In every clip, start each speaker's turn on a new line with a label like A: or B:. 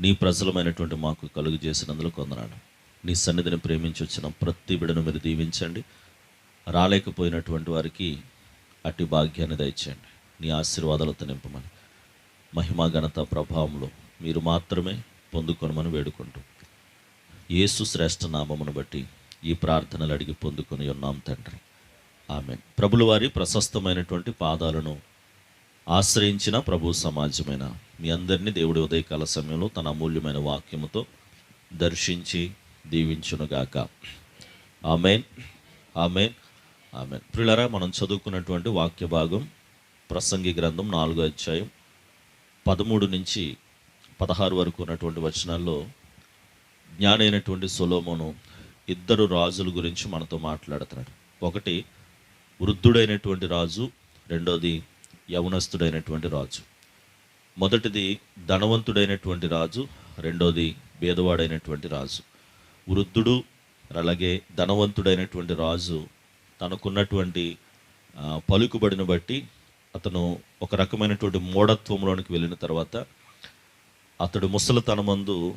A: నీ ప్రజలమైనటువంటి మాకు కలుగు చేసినందులో కొందనాడు నీ సన్నిధిని ప్రేమించి వచ్చిన ప్రతి బిడను మీరు దీవించండి. రాలేకపోయినటువంటి వారికి అటు భాగ్యాన్ని దయచేయండి. నీ ఆశీర్వాదాలతో నింపమని. మహిమా ఘనత ప్రభావంలో మీరు మాత్రమే పొందుకొనమని వేడుకుంటూ యేసు శ్రేష్ఠ నామమును బట్టి ఈ ప్రార్థనలు అడిగి పొందుకొని ఉన్నాం తండ్రి. ఆమె ప్రభుల వారి ప్రశస్తమైనటువంటి పాదాలను ఆశ్రయించిన ప్రభు సమాజమైన మీ అందరినీ దేవుడి ఉదయకాల సమయంలో తన అమూల్యమైన వాక్యముతో దర్శించి దీవించునుగాక. ఆమెన్. ఆమెన్. ఆమెన్. ప్రిలరా మనం చదువుకున్నటువంటి వాక్య భాగం ప్రసంగి గ్రంథం నాలుగో అధ్యాయం పదమూడు నుంచి పదహారు వరకు ఉన్నటువంటి వచనాల్లో జ్ఞానైనటువంటి సొలోమోను ఇద్దరు రాజుల గురించి మనతో మాట్లాడుతున్నాడు. ఒకటి వృద్ధుడైనటువంటి రాజు రెండోది యవనస్తుడైనటువంటి రాజు. మొదటిది ధనవంతుడైనటువంటి రాజు రెండోది భేదవాడైనటువంటి రాజు. వృద్ధుడు అలాగే ధనవంతుడైనటువంటి రాజు తనకున్నటువంటి పలుకుబడిని బట్టి అతను ఒక రకమైనటువంటి మూఢత్వంలోనికి వెళ్ళిన తర్వాత అతడు ముసలితనమందు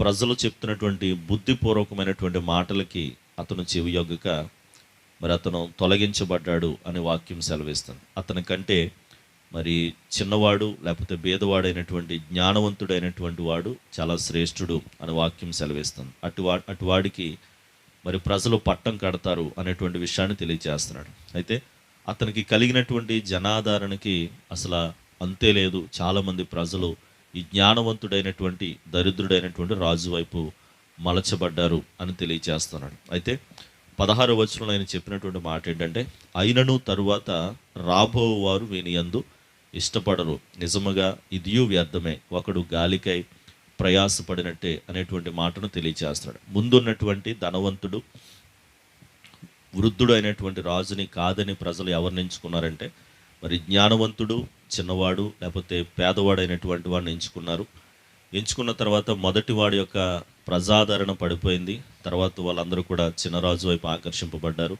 A: ప్రజలు చెప్తున్నటువంటి బుద్ధిపూర్వకమైనటువంటి మాటలకి అతను చెవియొగ్గక మరి అతను తొలగించబడ్డాడు అని వాక్యం సెలవిస్తుంది. అతని కంటే మరి చిన్నవాడు లేకపోతే భేదవాడైనటువంటి జ్ఞానవంతుడైనటువంటి వాడు చాలా శ్రేష్ఠుడు అని వాక్యం సెలవిస్తుంది. అటువా అటువాడికి మరి ప్రజలు పట్టం కడతారు అనేటువంటి విషయాన్ని తెలియజేస్తున్నాడు. అయితే అతనికి కలిగినటువంటి జనాధారణకి అసలు అంతే లేదు. చాలామంది ప్రజలు ఈ జ్ఞానవంతుడైనటువంటి దరిద్రుడైనటువంటి రాజు వైపు మలచబడ్డారు అని తెలియజేస్తున్నాడు. అయితే పదహారు వచనంలో ఆయన చెప్పినటువంటి మాట ఏంటంటే అయినను తరువాత రాబో వారు వీని యందు ఇష్టపడరు. నిజముగా ఇదియు వ్యర్థమే. ఒకడు గాలికై ప్రయాసపడినట్టే అనేటువంటి మాటను తెలియజేస్తాడు ముందున్నటువంటి ధనవంతుడు వృద్ధుడు అయినటువంటి రాజుని కాదని ప్రజలు ఎవరిని ఎంచుకున్నారంటే మరి జ్ఞానవంతుడు చిన్నవాడు లేకపోతే పేదవాడైనటువంటి వాడిని ఎంచుకున్నారు. ఎంచుకున్న తర్వాత మొదటి వాడి యొక్క ప్రజాదరణ పడిపోయింది. తర్వాత వాళ్ళందరూ కూడా చిన్నరాజు వైపు ఆకర్షింపబడ్డారు.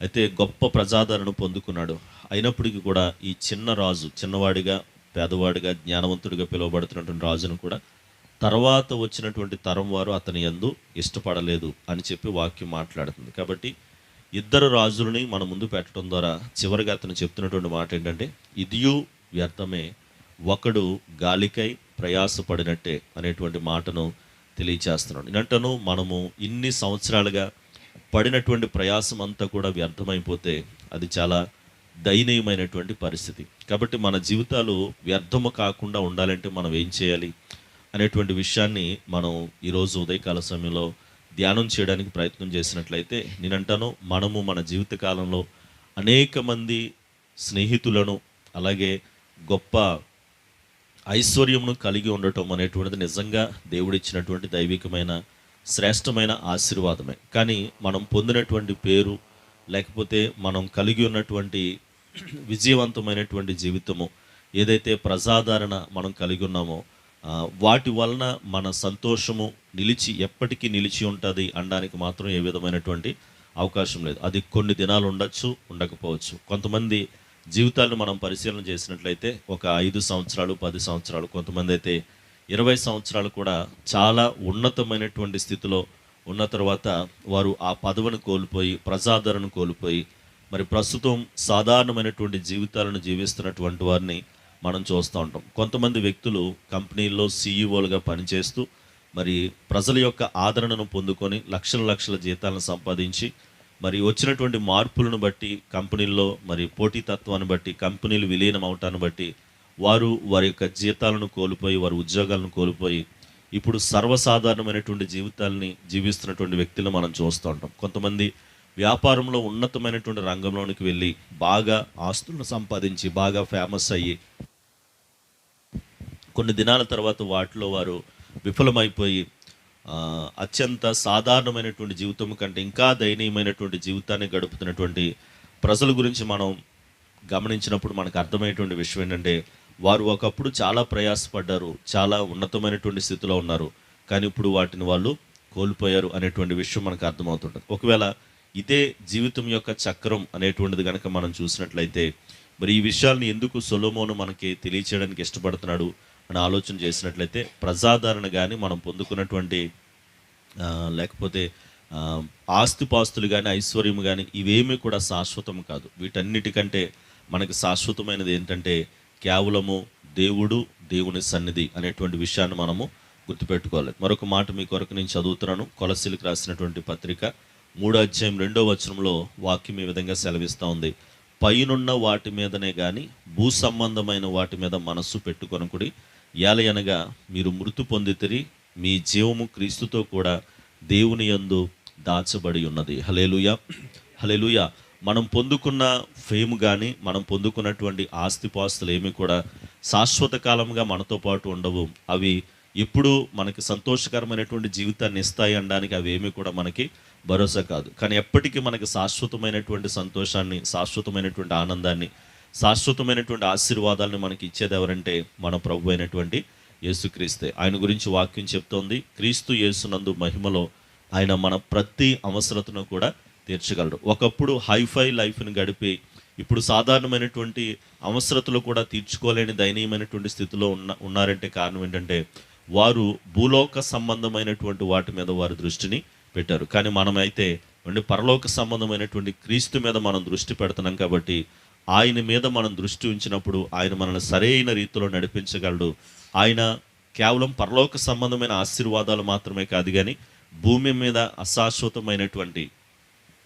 A: అయితే గొప్ప ప్రజాదరణ పొందుకున్నాడు. అయినప్పటికీ కూడా ఈ చిన్న రాజు చిన్నవాడిగా పేదవాడిగా జ్ఞానవంతుడిగా పిలువబడుతున్నటువంటి రాజును కూడా తర్వాత వచ్చినటువంటి తరం వారు అతని ఎందు ఇష్టపడలేదు అని చెప్పి వాక్యం మాట్లాడుతుంది. కాబట్టి ఇద్దరు రాజులని మన ముందు పెట్టడం ద్వారా చివరిగా అతను చెప్తున్నటువంటి మాట ఏంటంటే ఇదియు వ్యర్థమే ఒకడు గాలికై ప్రయాసపడినట్టే అనేటువంటి మాటను తెలియచేస్తున్నాడు. నేనంటాను మనము ఇన్ని సంవత్సరాలుగా పడినటువంటి ప్రయాసం అంతా కూడా వ్యర్థమైపోతే అది చాలా దయనీయమైనటువంటి పరిస్థితి. కాబట్టి మన జీవితాలు వ్యర్థము కాకుండా ఉండాలంటే మనం ఏం చేయాలి అనేటువంటి విషయాన్ని మనం ఈరోజు ఉదయకాల సమయంలో ధ్యానం చేయడానికి ప్రయత్నం చేసినట్లయితే నేనంటాను మనము మన జీవితకాలంలో అనేక మంది స్నేహితులను అలాగే గొప్ప ఐశ్వర్యమును కలిగి ఉండటం అనేటువంటిది నిజంగా దేవుడిచ్చినటువంటి దైవికమైన శ్రేష్టమైన ఆశీర్వాదమే. కానీ మనం పొందినటువంటి పేరు లేకపోతే మనం కలిగి ఉన్నటువంటి విజయవంతమైనటువంటి జీవితము ఏదైతే ప్రజాదరణ మనం కలిగి ఉన్నామో వాటి వలన మన సంతోషము నిలిచి ఎప్పటికీ నిలిచి ఉంటుంది అనడానికి మాత్రం ఏ విధమైనటువంటి అవకాశం లేదు. అది కొన్ని దినాలు ఉండొచ్చు ఉండకపోవచ్చు. కొంతమంది జీవితాలను మనం పరిశీలన చేసినట్లయితే ఒక ఐదు సంవత్సరాలు పది సంవత్సరాలు కొంతమంది అయితే ఇరవై సంవత్సరాలు కూడా చాలా ఉన్నతమైనటువంటి స్థితిలో ఉన్న తర్వాత వారు ఆ పదవిని కోల్పోయి ప్రజాదరణ కోల్పోయి మరి ప్రస్తుతం సాధారణమైనటువంటి జీవితాలను జీవిస్తున్నటువంటి వారిని మనం చూస్తూ ఉంటాం. కొంతమంది వ్యక్తులు కంపెనీల్లో సీఈఓలుగా పనిచేస్తూ మరి ప్రజల యొక్క ఆదరణను పొందుకొని లక్షల లక్షల జీతాలను సంపాదించి మరి వచ్చినటువంటి మార్పులను బట్టి కంపెనీల్లో మరి పోటీతత్వాన్ని బట్టి కంపెనీలు విలీనం అవటాన్ని బట్టి వారు వారి యొక్క జీతాలను కోల్పోయి వారి ఉద్యోగాలను కోల్పోయి ఇప్పుడు సర్వసాధారణమైనటువంటి జీవితాలని జీవిస్తున్నటువంటి వ్యక్తులను మనం చూస్తూ ఉంటాం. కొంతమంది వ్యాపారంలో ఉన్నతమైనటువంటి రంగంలోనికి వెళ్ళి బాగా ఆస్తులను సంపాదించి బాగా ఫేమస్ అయ్యి కొన్ని దినాల తర్వాత వాటిలో వారు విఫలమైపోయి అత్యంత సాధారణమైనటువంటి జీవితం కంటే ఇంకా దయనీయమైనటువంటి జీవితాన్ని గడుపుతున్నటువంటి ప్రజల గురించి మనం గమనించినప్పుడు మనకు అర్థమయ్యేటువంటి విషయం ఏంటంటే వారు ఒకప్పుడు చాలా ప్రయాసపడ్డారు చాలా ఉన్నతమైనటువంటి స్థితిలో ఉన్నారు. కానీ ఇప్పుడు వాటిని వాళ్ళు కోల్పోయారు అనేటువంటి విషయం మనకు అర్థమవుతుంటుంది. ఒకవేళ ఇదే జీవితం యొక్క చక్రం అనేటువంటిది కనుక మనం చూసినట్లయితే మరి ఈ విషయాల్ని ఎందుకు సొలోమోను మనకి తెలియచేయడానికి ఇష్టపడుతున్నాడు? అని ఆలోచన చేసినట్లయితే ప్రజాదరణ కానీ మనం పొందుకున్నటువంటి లేకపోతే ఆస్తిపాస్తులు కానీ ఐశ్వర్యం కానీ ఇవేమీ కూడా శాశ్వతం కాదు. వీటన్నిటికంటే మనకి శాశ్వతమైనది ఏంటంటే కేవలము దేవుడు దేవుని సన్నిధి అనేటువంటి విషయాన్ని మనము గుర్తుపెట్టుకోవాలి. మరొక మాట మీ కొరకు నేను చదువుతున్నాను. కొలసిలకు రాసినటువంటి పత్రిక మూడో అధ్యాయం రెండో వచనంలో వాక్యం ఈ విధంగా సెలవిస్తూ ఉంది. పైనున్న వాటి మీదనే కానీ భూ సంబంధమైన వాటి మీద మనస్సు పెట్టుకొనకుడి ఏలయనగా మీరు మృతి పొందితిరి మీ జీవము క్రీస్తుతో కూడా దేవుని యందు దాచబడి ఉన్నది. హలేలుయ హలేలుయ మనం పొందుకున్న ఫేమ్ కానీ మనం పొందుకున్నటువంటి ఆస్తిపాస్తులు ఏమి కూడా శాశ్వత కాలంగా మనతో పాటు ఉండవు. అవి ఎప్పుడు మనకి సంతోషకరమైనటువంటి జీవితాన్ని ఇస్తాయి అనడానికి అవి కూడా మనకి భరోసా కాదు. కానీ ఎప్పటికీ మనకి శాశ్వతమైనటువంటి సంతోషాన్ని శాశ్వతమైనటువంటి ఆనందాన్ని శాశ్వతమైనటువంటి ఆశీర్వాదాలను మనకి ఇచ్చేది ఎవరంటే మన ప్రభు అయినటువంటి యేసుక్రీస్తే. ఆయన గురించి వాక్యం చెప్తోంది. క్రీస్తు యేసునందు మహిమలో ఆయన మన ప్రతి అవసరతను కూడా తీర్చగలడు. ఒకప్పుడు హైఫై లైఫ్ని గడిపి ఇప్పుడు సాధారణమైనటువంటి అవసరతలు కూడా తీర్చుకోలేని దయనీయమైనటువంటి స్థితిలో ఉన్న ఉన్నారంటే కారణం ఏంటంటే వారు భూలోక సంబంధమైనటువంటి వాటి మీద వారి దృష్టిని పెట్టారు. కానీ మనమైతే అంటే పరలోక సంబంధమైనటువంటి క్రీస్తు మీద మనం దృష్టి పెడుతున్నాం కాబట్టి ఆయన మీద మనం దృష్టి ఉంచినప్పుడు ఆయన మనల్ని సరైన రీతిలో నడిపించగలడు. ఆయన కేవలం పరలోక సంబంధమైన ఆశీర్వాదాలు మాత్రమే కాదు కానీ భూమి మీద అశాశ్వతమైనటువంటి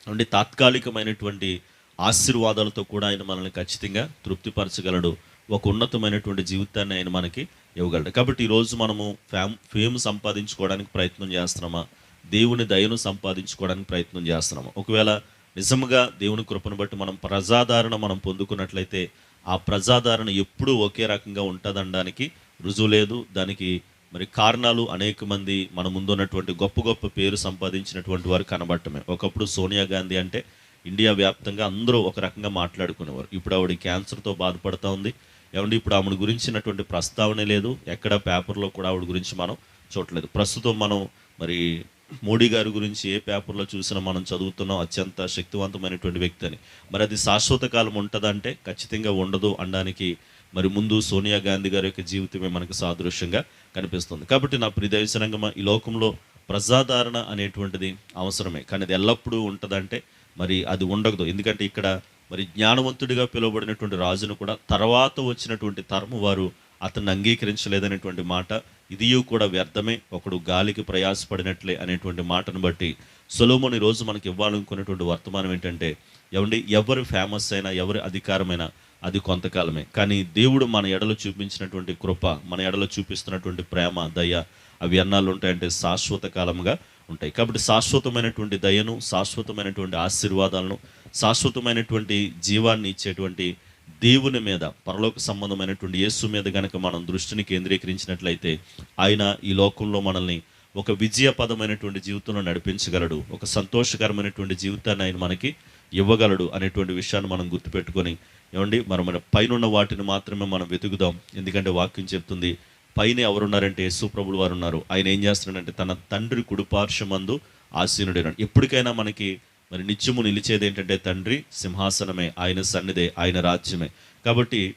A: అంటే తాత్కాలికమైనటువంటి ఆశీర్వాదాలతో కూడా ఆయన మనల్ని ఖచ్చితంగా తృప్తిపరచగలడు. ఒక ఉన్నతమైనటువంటి జీవితాన్ని ఆయన మనకి ఇవ్వగలడు. కాబట్టి ఈరోజు మనము ఫేమ్ ఫేమ్ సంపాదించుకోవడానికి ప్రయత్నం చేస్తున్నామా? దేవుని దయను సంపాదించుకోవడానికి ప్రయత్నం చేస్తున్నామా? ఒకవేళ నిజముగా దేవుని కృపను బట్టి మనం ప్రజాదరణ మనం పొందుకున్నట్లయితే ఆ ప్రజాదరణ ఎప్పుడూ ఒకే రకంగా ఉంటుందనడానికి రుజువు లేదు. దానికి మరి కారణాలు అనేక మంది మన ముందు ఉన్నటువంటి గొప్ప గొప్ప పేరు సంపాదించినటువంటి వారు కనబడటమే. ఒకప్పుడు సోనియా గాంధీ అంటే ఇండియా వ్యాప్తంగా అందరూ ఒక రకంగా మాట్లాడుకునేవారు. ఇప్పుడు ఆవిడ క్యాన్సర్తో బాధపడుతూ ఉంది. ఏమంటే ఇప్పుడు ఆవిడ గురించినటువంటి ప్రస్తావనే లేదు. ఎక్కడ పేపర్లో కూడా ఆవిడ గురించి మనం చూడలేదు. ప్రస్తుతం మనం మరి మోడీ గారి గురించి ఏ పేపర్లో చూసినా మనం చదువుతున్నాం అత్యంత శక్తివంతమైనటువంటి వ్యక్తి అని. మరి అది శాశ్వత కాలం ఉంటుందంటే ఖచ్చితంగా ఉండదు అనడానికి మరి ముందు సోనియా గాంధీ గారి యొక్క జీవితమే మనకు సాదృశ్యంగా కనిపిస్తుంది. కాబట్టి నా ప్రిదర్శనంగా ఈ లోకంలో ప్రజాదరణ అనేటువంటిది అవసరమే. కానీ అది ఎల్లప్పుడూ ఉంటుందంటే మరి అది ఉండదు ఎందుకంటే ఇక్కడ మరి జ్ఞానవంతుడిగా పిలువబడినటువంటి రాజును కూడా తర్వాత వచ్చినటువంటి తరము వారు అతన్ని అంగీకరించలేదనేటువంటి మాట ఇదియు కూడా వ్యర్థమే. ఒకడు గాలికి ప్రయాసపడినట్లే అనేటువంటి మాటను బట్టి సొలోమోని రోజు మనకి ఇవ్వాలనుకునేటువంటి వర్తమానం ఏంటంటే ఎవండి ఎవరు ఫేమస్ అయినా ఎవరి అధికారమైనా అది కొంతకాలమే. కానీ దేవుడు మన ఎడలో చూపించినటువంటి కృప మన ఎడలో చూపిస్తున్నటువంటి ప్రేమ దయ అవి ఎన్నాళ్ళు ఉంటాయంటే శాశ్వత కాలంగా ఉంటాయి. కాబట్టి శాశ్వతమైనటువంటి దయను శాశ్వతమైనటువంటి ఆశీర్వాదాలను శాశ్వతమైనటువంటి జీవాన్ని ఇచ్చేటువంటి దేవుని మీద పరలోక సంబంధమైనటువంటి యేసు మీద కనుక మనం దృష్టిని కేంద్రీకరించినట్లయితే ఆయన ఈ లోకంలో మనల్ని ఒక విజయపదమైనటువంటి జీవితంలో నడిపించగలడు. ఒక సంతోషకరమైనటువంటి జీవితాన్ని ఆయన మనకి ఇవ్వగలడు అనేటువంటి విషయాన్ని మనం గుర్తుపెట్టుకొని ఏమండి మనం మన పైన వాటిని మాత్రమే మనం వెతుకుదాం. ఎందుకంటే వాక్యం చెప్తుంది పైన ఎవరున్నారంటే యేసు ప్రభులు వారు ఉన్నారు. ఆయన ఏం చేస్తున్నాడంటే తన తండ్రి కుడిపార్శ్వమందు ఆసీనుడైనాడు ఎప్పటికైనా మనకి మరి నిత్యము నిలిచేది ఏంటంటే తండ్రి సింహాసనమే ఆయన సన్నిధే ఆయన రాజ్యమే. కాబట్టి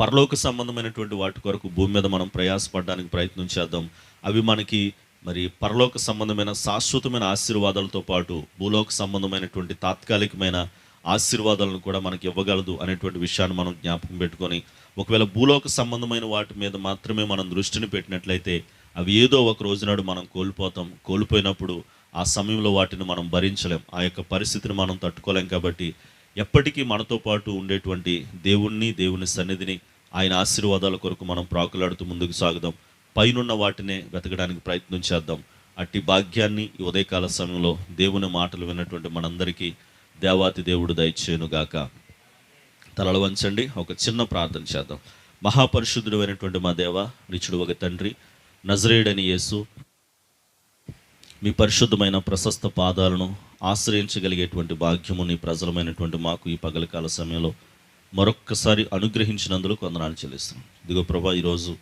A: పరలోక సంబంధమైనటువంటి వాటి కొరకు భూమి మీద మనం ప్రయాసపడడానికి ప్రయత్నం చేద్దాం. అవి మనకి మరి పరలోక సంబంధమైన శాశ్వతమైన ఆశీర్వాదాలతో పాటు భూలోక సంబంధమైనటువంటి తాత్కాలికమైన ఆశీర్వాదాలను కూడా మనకి ఇవ్వగలదు అనేటువంటి విషయాన్ని మనం జ్ఞాపకం పెట్టుకొని ఒకవేళ భూలోక సంబంధమైన వాటి మీద మాత్రమే మనం దృష్టిని పెట్టినట్లయితే అవి ఏదో ఒక రోజునాడు మనం కోల్పోతాం. కోల్పోయినప్పుడు ఆ సమయంలో వాటిని మనం భరించలేం. ఆ యొక్క పరిస్థితిని మనం తట్టుకోలేం కాబట్టి ఎప్పటికీ మనతో పాటు ఉండేటువంటి దేవుణ్ణి దేవుని సన్నిధిని ఆయన ఆశీర్వాదాల కొరకు మనం ప్రాకులాడుతూ ముందుకు సాగుదాం. పైనున్న వాటినే వెతకడానికి ప్రయత్నం చేద్దాం. అట్టి భాగ్యాన్ని ఈ ఉదయకాల సమయంలో దేవుని మాటలు విన్నటువంటి మనందరికీ దేవాతి దేవుడు దయచేయునుగాక తలలు వంచండి ఒక చిన్న ప్రార్థన చేద్దాం. మహాపరిశుద్ధుడు అయినటువంటి మా దేవ నిచుడు ఒక తండ్రి నజరేయుడని యేసు మీ పరిశుద్ధమైన ప్రశస్త పాదాలను ఆశ్రయించగలిగేటువంటి భాగ్యము నీ ప్రజలమైనటువంటి మాకు ఈ పగలకాల సమయంలో మరొక్కసారి అనుగ్రహించినందుకు వందనాలు చెల్లిస్తున్నాం. ఇదిగో ప్రభా ఈరోజు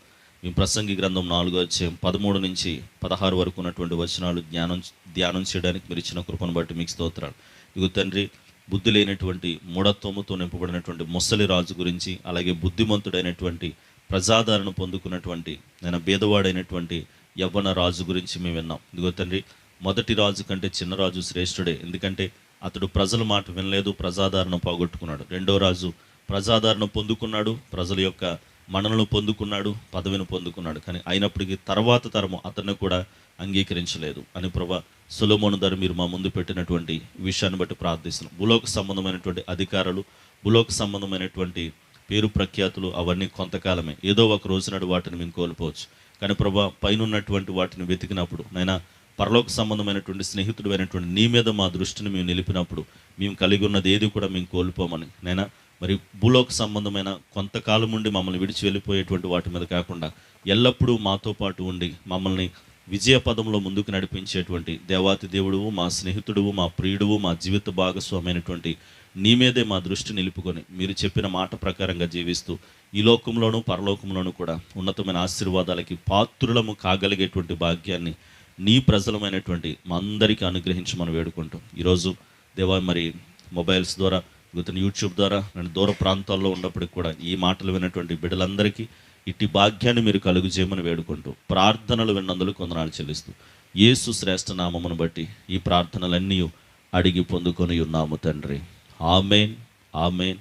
A: మీ ప్రసంగి గ్రంథం నాలుగో అధ్యాయం పదమూడు నుంచి పదహారు వరకు ఉన్నటువంటి వచనాలు జ్ఞానం ధ్యానం చేయడానికి మీరు ఇచ్చిన కృపను బట్టి మీకు స్తోత్రాలు. ఇదిగో తండ్రి బుద్ధి లేనటువంటి మూఢత్వముతో నింపబడినటువంటి ముసలి రాజు గురించి అలాగే బుద్ధిమంతుడైనటువంటి ప్రజాదరణ పొందుకున్నటువంటి నేను భేదవాడైనటువంటి యవ్వన రాజు గురించి మేము విన్నాం. ఇదిగో తండ్రి మొదటి రాజు కంటే చిన్న రాజు శ్రేష్ఠుడే. ఎందుకంటే అతడు ప్రజల మాట వినలేదు ప్రజాదరణ పోగొట్టుకున్నాడు. రెండో రాజు ప్రజాదరణ పొందుకున్నాడు ప్రజల యొక్క మనలను పొందుకున్నాడు పదవిని పొందుకున్నాడు. కానీ అయినప్పటికీ తర్వాత తరము అతన్ని కూడా అంగీకరించలేదు. అని ప్రభా సులమోను ధర మీరు మా ముందు పెట్టినటువంటి విషయాన్ని బట్టి ప్రార్థిస్తున్నాం. భూలోక సంబంధమైనటువంటి అధికారులు భూలోక సంబంధమైనటువంటి పేరు ప్రఖ్యాతులు అవన్నీ కొంతకాలమే. ఏదో ఒక రోజునాడు వాటిని మేము కోల్పోవచ్చు. కానీ ప్రభా పైన ఉన్నటువంటి వాటిని వెతికినప్పుడు నైనా పరలోక సంబంధమైనటువంటి స్నేహితుడు అయినటువంటి నీ మీద మా దృష్టిని మేము నిలిపినప్పుడు మేము కలిగి ఉన్నది ఏది కూడా మేము కోల్పోమని. నైనా మరి భూలోక సంబంధమైన కొంతకాలం ఉండి మమ్మల్ని విడిచి వెళ్ళిపోయేటువంటి వాటి మీద కాకుండా ఎల్లప్పుడూ మాతో పాటు ఉండి మమ్మల్ని విజయ పదంలో ముందుకు నడిపించేటువంటి దేవాతి దేవుడువు మా స్నేహితుడువు మా ప్రియుడువు మా జీవిత భాగస్వామైనటువంటి నీ మీదే మా దృష్టి నిలుపుకొని మీరు చెప్పిన మాట ప్రకారంగా జీవిస్తూ ఈ లోకంలోనూ పరలోకంలోనూ కూడా ఉన్నతమైన ఆశీర్వాదాలకి పాత్రులము కాగలిగేటువంటి భాగ్యాన్ని నీ ప్రజలమైనటువంటి మా అందరికీ అనుగ్రహించి మనం వేడుకుంటాం ఈరోజు దేవా మరి మొబైల్స్ ద్వారా గత యూట్యూబ్ ద్వారా నేను దూర ప్రాంతాల్లో ఉన్నప్పటికి కూడా ఈ మాటలు విన్నటువంటి బిడ్డలందరికీ ఇట్టి భాగ్యాన్ని మీరు కలుగు చేయమని వేడుకుంటూ ప్రార్థనలు విన్నందులు కొందనాలు చెల్లిస్తూ యేసు శ్రేష్ఠ నామమును బట్టి ఈ ప్రార్థనలన్నీ అడిగి పొందుకొని ఉన్నాము తండ్రి. Amen amen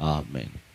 A: amen.